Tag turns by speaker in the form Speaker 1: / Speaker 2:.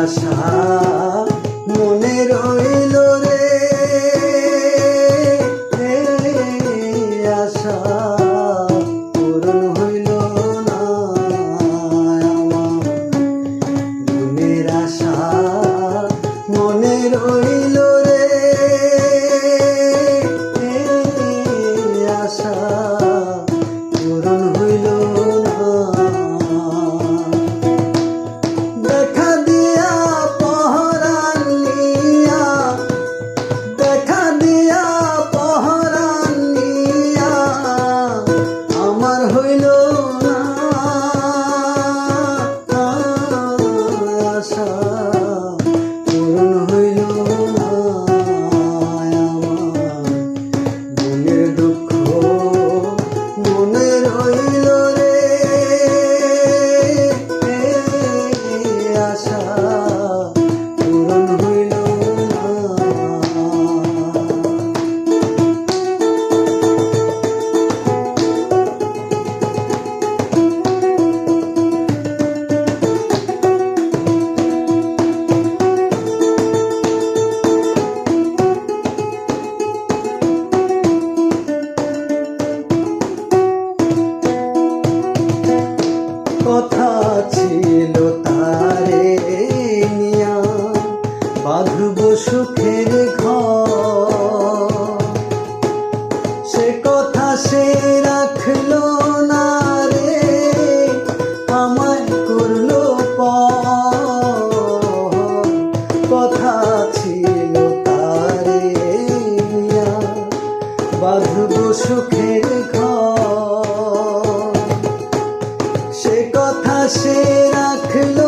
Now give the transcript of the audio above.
Speaker 1: আশা মনে রইল রে আশা। Pueblo সে রাখল না রে, আমায় করল কথা ছিল তারে মিয়া বাঁধব সুখের ঘর। সে কথা সে রাখল